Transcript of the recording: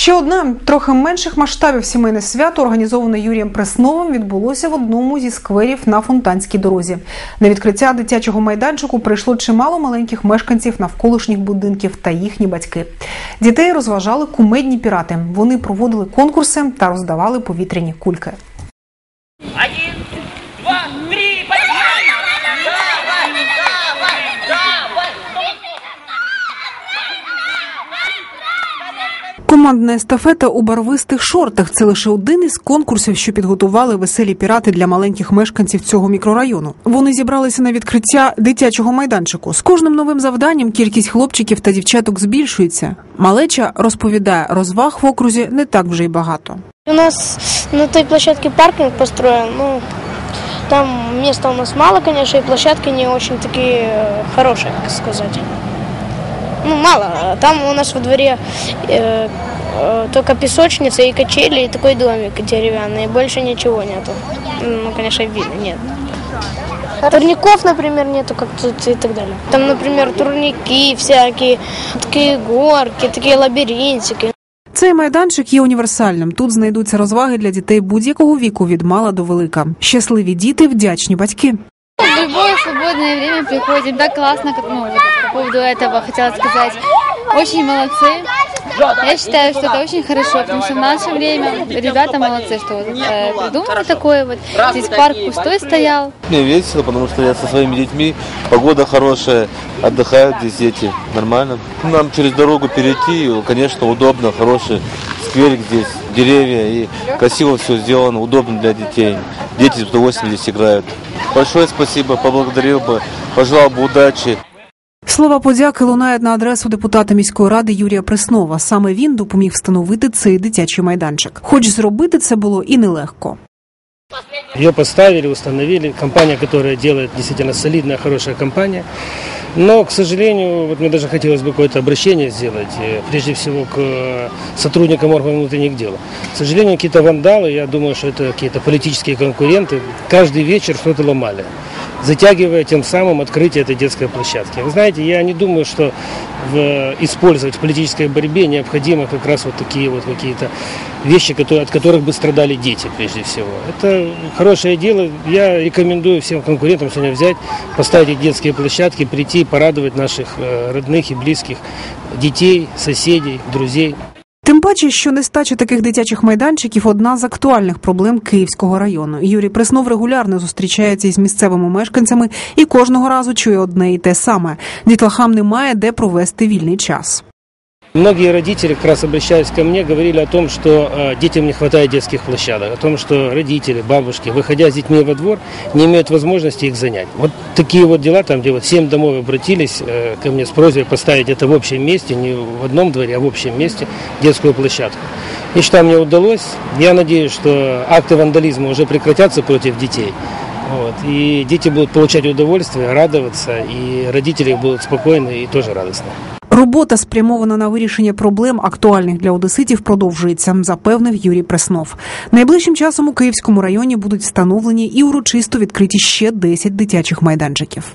Ще одне трохи менших масштабів сімейне свято, організоване Юрієм Пресновим, відбулося в одному зі скверів на фонтанській дорозі. На відкриття дитячого майданчику прийшло чимало маленьких мешканців навколишніх будинків та їхні батьки. Дітей розважали кумедні пірати. Вони проводили конкурси та роздавали повітряні кульки. Один, два, три, Командна естафета у барвистих шортах це лише один із конкурсів, що підготували веселі пірати для маленьких мешканців цього мікрорайону. Вони зібралися на відкриття дитячого майданчику. З кожним новим завданням кількість хлопчиків та дівчаток збільшується. Малеча розповідає, розваг в окрузі не так вже й багато. У нас на той площадке паркинг построен, ну, там места у нас мало, конечно, и площадки не очень такие э, хорошие, как сказать Ну, мало. Там у нас во дворе э, э, только песочница и качели, и такой домик деревянный, больше ничего нету. Ну, конечно, видно, нет. Турников, например, нету, как тут и так далее. Там, например, турники всякие, такие горки, такие лабиринтики. Цей майданчик є універсальним. Тут знайдуться розваги для дітей будь-якого віку від мала до велика. Щасливі діти, вдячні батьки. В любое свободное время приходим. Так классно, как, ну, вот по поводу этого хотела сказать. Очень молодцы. Я считаю, что это очень хорошо, потому что в наше время ребята молодцы, что вот, э, придумали такое вот. Здесь парк пустой стоял. Мне весело, потому что я со своими детьми, погода хорошая, отдыхают здесь дети, нормально. Нам через дорогу перейти, конечно, удобно, хороший скверик здесь, деревья, и красиво все сделано, удобно для детей. Дети с удовольствием здесь играют. Большое спасибо, поблагодарил бы, пожелал бы удачи. Слова подяки лунають на адресу депутата міської ради Юрія Преснова. Саме він допоміг встановити цей дитячий майданчик. Хоч зробити це було і нелегко. Ее поставили, установили. Компания, которая делает действительно солидная, хорошая компания. Но, к сожалению, вот мне даже хотелось бы какое-то обращение сделать, э, прежде всего к э, сотрудникам органов внутренних дел. К сожалению, какие-то вандалы, я думаю, что это какие-то политические конкуренты, каждый вечер что-то ломали, затягивая тем самым открытие этой детской площадки. Вы знаете, я не думаю, что в, использовать в политической борьбе необходимо как раз вот такие вот какие-то вещи, которые, от которых бы страдали дети прежде всего. Это хорошее дело. Я рекомендую всем конкурентам сегодня взять, поставить детские площадки, прийти и порадовать наших э, родных и близких, детей, соседей, друзей. Тим що нестача таких дитячих майданчиків одна з актуальних проблем Київського району. Юрій Преснов регулярно зустрічається із місцевими мешканцями і кожного разу чує одне і те саме: дітлахам немає де провести вільний час. Многие родители, как раз обращаясь ко мне, говорили о том, что э, детям не хватает детских площадок, о том, что родители, бабушки, выходя с детьми во двор, не имеют возможности их занять. Вот такие вот дела, там, где вот семь домов обратились э, ко мне с просьбой поставить это в общем месте, не в одном дворе, а в общем месте, детскую площадку. И что мне удалось. Я надеюсь, что акты вандализма уже прекратятся против детей. Вот, и дети будут получать удовольствие, радоваться, и родители будут спокойны и тоже радостны. Робота спрямована на вирішення проблем, актуальних для одеситів, продовжується, запевнив Юрій Преснов. Найближчим часом у Київському районі будуть встановлені і урочисто відкриті ще 10 дитячих майданчиків.